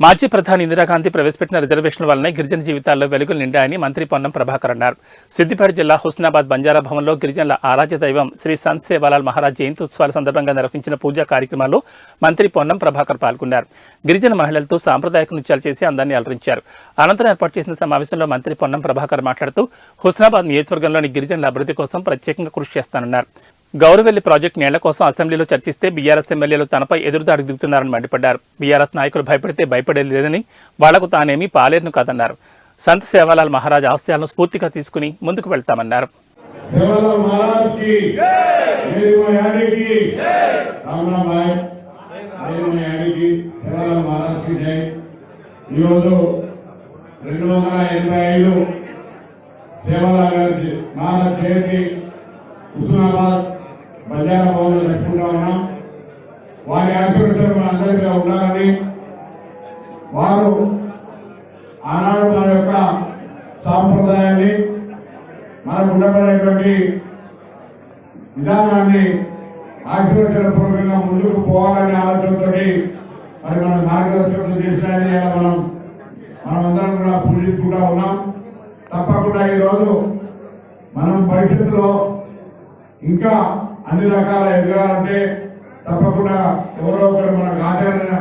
మాజీ ప్రధాని ఇందిరాగాంధీ ప్రవేశపెట్టిన రిజర్వేషన్ల వల్లనే గిరిజన జీవితాల్లో వెలుగులు నిండాయని మంత్రి పొన్నం ప్రభాకర్ అన్నారు. సిద్దిపేట జిల్లా హుస్నాబాద్ బంజారా భవన్లో గిరిజనుల ఆరాధ్య దైవం శ్రీ సంత్ సేవాలాల్ మహారాజ్ జయంతి ఉత్సవాల సందర్భంగా నిర్వహించిన పూజా కార్యక్రమాల్లో మంత్రి పొన్నం ప్రభాకర్ పాల్గొన్నారు. గిరిజన మహిళలతో సాంప్రదాయక నృత్యాలు చేసి అందాన్ని అలరించారు. అనంతరం ఏర్పాటు చేసిన సమావేశంలో మంత్రి పొన్నం ప్రభాకర్ మాట్లాడుతూ హుస్నాబాద్ నియోజకవర్గంలోని గిరిజనుల అభివృద్ధి కోసం ప్రత్యేకంగా కృషి చేస్తానన్నారు. గౌరవెల్లి ప్రాజెక్టు నీళ్ళ కోసం అసెంబ్లీలో చర్చిస్తే బీఆర్ఎస్ ఎమ్మెల్యేలు తనపై ఎదురుదాడి దిగుతున్నారని మండిపడ్డారు. బీఆర్ఎస్ నాయకులు భయపడితే భయపడేది లేదని వాళ్ళకు తానేమీ పాలేరును కాదన్నారు. సంత సేవాలాల్ మహారాజ్ ఆశయాలను స్ఫూర్తిగా తీసుకుని ముందుకు వెళ్తామన్నారు. హుస్నాబాద్ బంజారా భవన్ జరుపుకుంటా ఉన్నాం. వారి ఆశీర్వచనం మనందరికీ ఉండాలని వారు ఆనాడు మన యొక్క సాంప్రదాయాన్ని మనకు ఉండబడేటువంటి విధానాన్ని ఆశీర్వచన పూర్వకంగా ముందుకు పోవాలనే ఆలోచనతో మరి మనం మార్గదర్శకత్వం చేసినాయని మనం మనమందరం కూడా పూజించుకుంటా ఉన్నాం. తప్పకుండా ఈరోజు మనం భవిష్యత్తులో ఇంకా అన్ని రకాల ఎదగాలంటే తప్పకుండా ఎవరో ఒకరు మనకు ఆచార్య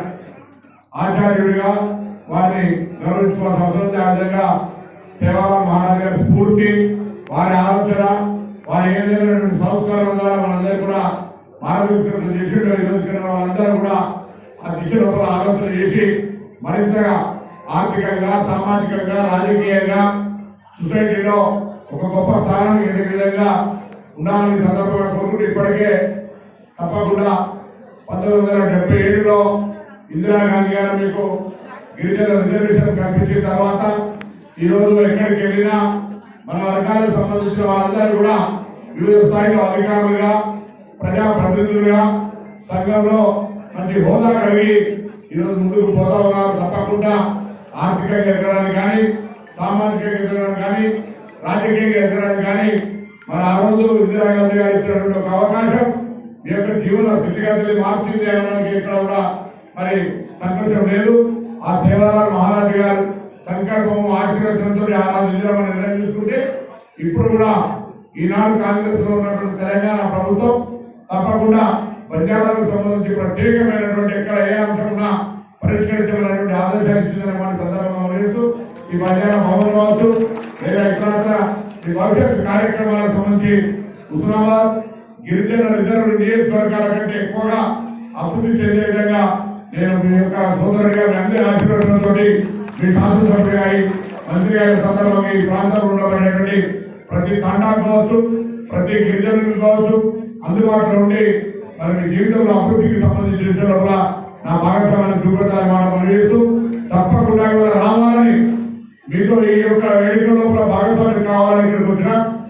ఆచార్యుడిగా వారిని గౌరవించుకోవాల్సిన అవసరం ఉంది. ఆ విధంగా సేవాల మహారాజ్ స్ఫూర్తి వారి ఆలోచన వారి ఏదైనటువంటి సంస్కారం ద్వారా మనందరూ కూడా మార్గదర్శకత్వం చేసి ఈరోజు వాళ్ళందరూ కూడా ఆ దిశ లోపల ఆలోచన చేసి మరింతగా ఆర్థికంగా సామాజికంగా రాజకీయంగా సొసైటీలో ఒక గొప్ప స్థానానికి ఎదిగే విధంగా ఉండాలని సందర్భంగా కోరుకుంటూ ఇప్పటికే తప్పకుండా పంతొమ్మిది వందల డెబ్బై ఏడులో ఇందిరాగాంధీ గారు మీకు గిరిజన రిజర్వేషన్ కల్పించిన తర్వాత ఈ రోజు ఎక్కడికి వెళ్ళినా మన వర్గాలకు సంబంధించిన వాళ్ళందరూ కూడా వివిధ స్థాయిలో అధికారులుగా ప్రజాప్రతినిధులుగా సంఘంలో మంచి హోదా కలిగి ఈరోజు ముందుకు పోతా ఉన్నారు. తప్పకుండా ఆర్థికంగా ఎదగడానికి కానీ సామాజికంగా ఎదగడానికి కానీ రాజకీయంగా ఎదగడానికి కానీ మన ఆ రోజు ఇందిరాగాంధీ గారు ఇచ్చినటువంటి ఒక అవకాశం మీ యొక్క జీవన స్థితిగతులు మార్చింది అనడానికి ఇక్కడ కూడా మరి సంతోషం లేదు. ఆ సేవారావు మహారాజు గారు సంకల్పము ఆశీర్వచనంతో ఆ రోజు ఇందిరామని నిర్ణయం తీసుకుంటే ఇప్పుడు కూడా ఈనాడు కాంగ్రెస్లో ఉన్నటువంటి తెలంగాణ ప్రభుత్వం తప్పకుండా బంజారాలకు సంబంధించి ప్రత్యేకమైనటువంటి ఎక్కడ ఏ అంశం ఉన్నా పరిష్కరించమనేటువంటి ఆదేశాలు ఇచ్చిందని మన సందర్భంగా లేదు ఈ బంజారా భవన్ కావచ్చు ఈ భవిష్యత్ కార్యక్రమాలకు సంబంధించి హుస్నాబాద్ గిరిజన రిజర్వ్ నియోజకవర్గాల కంటే ఎక్కువగా అభివృద్ధి చెందే విధంగా నేను మీ యొక్క సోదరుడిగా మీ అందరి ఆశీర్వాదంతో మీ శాసనసభ్యుడిగా అయి మంత్రి గారి సందర్భంగా ఈ ప్రాంతంలో ఉండబడేటువంటి ప్రతి తండా కావచ్చు ప్రతి గిరిజనులు కావచ్చు అందుబాటులో ఉండి మరి మీ జీవితంలో అభివృద్ధికి సంబంధించిన విషయంలో కూడా నా భాగస్వామ్యాన్ని చూపెడతాను మాట చేస్తూ తప్పకుండా కూడా రావాలని మీతో ఈ యొక్క వేదిక లోపల భాగస్వామి కావాలని ఇక్కడికి వచ్చినా